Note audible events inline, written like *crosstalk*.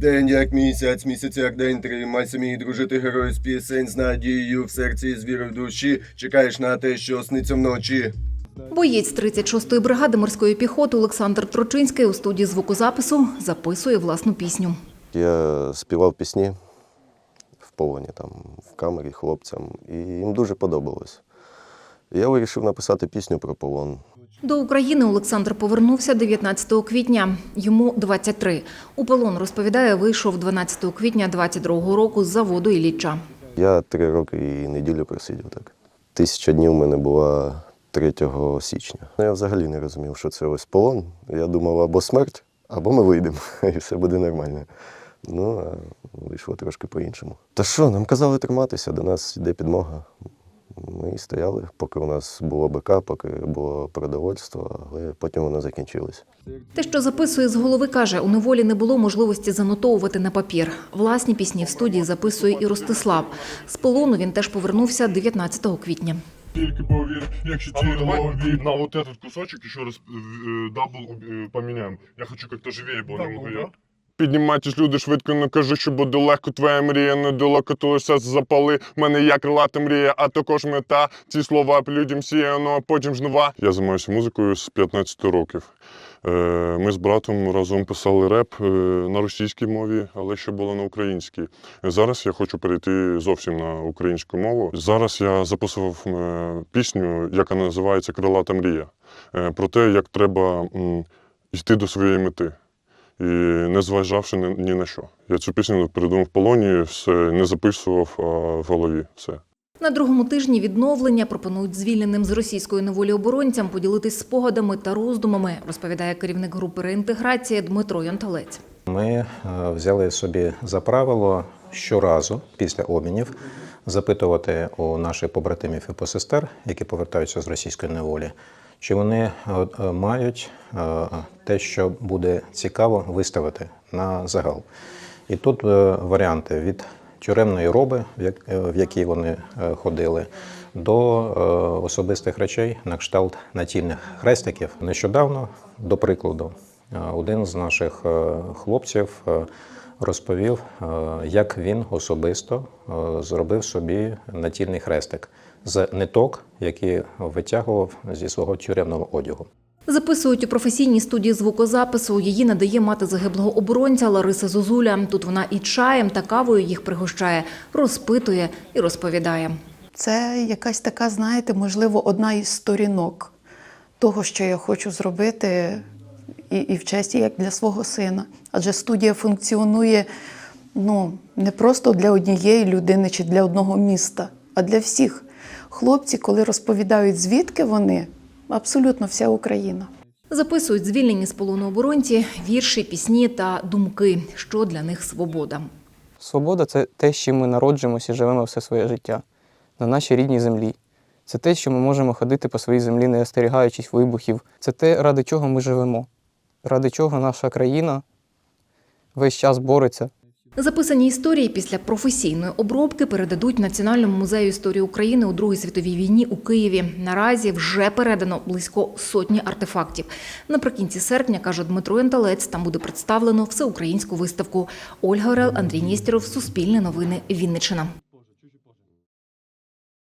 День як місяць, місяць як день, тримайся мій дружити герой з пісень з надією в серці, з вірою в душі. Чекаєш на те, що сниться вночі. Боєць 36-ї бригади морської піхоти Олександр Трочинський у студії звукозапису записує власну пісню. Я співав пісні в полоні, там, в камері хлопцям, і їм дуже подобалось. Я вирішив написати пісню про полон. До України Олександр повернувся 19 квітня. Йому 23. У полон, розповідає, вийшов 12 квітня 22-го року з заводу Ілліча. Я три роки і неділю просидів так. Тисяча днів у мене була 3 січня. Ну, Я взагалі не розумів, що це ось полон. Я думав, або смерть, або ми вийдемо, *laughs* і все буде нормально. Ну, а вийшло трошки по-іншому. Та що, нам казали триматися, до нас йде підмога. Ми і стояли, поки у нас було БК, поки було продовольство, але потім воно закінчилось. Те, що записує з голови, каже, у неволі не було можливості занотовувати на папір. Власні пісні в студії записує і Ростислав. З полону він теж повернувся 19 квітня. Тільки повір, якщо А ну ці давай лові. на вот этот кусочек еще раз э, дабл э, поменяем. Я хочу как-то живее было Дабл, немного. да? Я... Піднімайтесь, люди, швидко не кажу, що буде легко твоя мрія, недалеко то все запали. В мене є крилата мрія, а також мета. Ці слова людям сіяно, а потім жнива. Я займаюся музикою з 15 років. Е, Ми з братом разом писали реп е, на російській мові, але ще було на українській. Зараз я хочу перейти зовсім на українську мову. Зараз я записував е, пісню, яка називається Крилата мрія. Про те, як треба йти до своєї мети. І не зважавши ні, ні на що. Я цю пісню придумав в полоні, все не записував а в голові. Все. На другому тижні відновлення пропонують звільненим з російської неволі оборонцям поділитись спогадами та роздумами, розповідає керівник групи реінтеграції Дмитро Янталець. Ми е, взяли собі за правило щоразу після обмінів запитувати у наших побратимів і посестер, які повертаються з російської неволі, чи вони е, мають е, те, що буде цікаво виставити на загал. І тут е, варіанти від тюремної роби, в як- в якій вони ходили, до особистих речей на кшталт натільних хрестиків. Нещодавно, до прикладу, один з наших хлопців розповів, е, як він особисто е, зробив собі натільний хрестик з ниток, які витягував зі свого тюремного одягу. Записують у професійній студії звукозапису. Її надає мати загиблого оборонця Лариса Зозуля. Тут вона і чаєм та кавою їх пригощає, розпитує і розповідає. Це якась така, знаєте, можливо, одна із сторінок того, що я хочу зробити, і, і в честі як для свого сина. Адже студія функціонує ну, не просто для однієї людини чи для одного міста, а для всіх. Хлопці, коли розповідають, звідки вони, абсолютно вся Україна. Записують звільнені з полону оборонці вірші, пісні та думки, що для них свобода. Свобода це те, з чим ми народжуємося і живемо все своє життя на нашій рідній землі. Це те, що ми можемо ходити по своїй землі, не остерігаючись вибухів. Це те, ради чого ми живемо, ради чого наша країна весь час бореться. Записані історії після професійної обробки передадуть Національному музею історії України у Другій світовій війні у Києві. Наразі вже передано близько сотні артефактів. Наприкінці серпня, каже Дмитро Янталець, там буде представлено всеукраїнську виставку. Ольга Орел, Андрій Нєстєров, Суспільне новини, Вінниччина.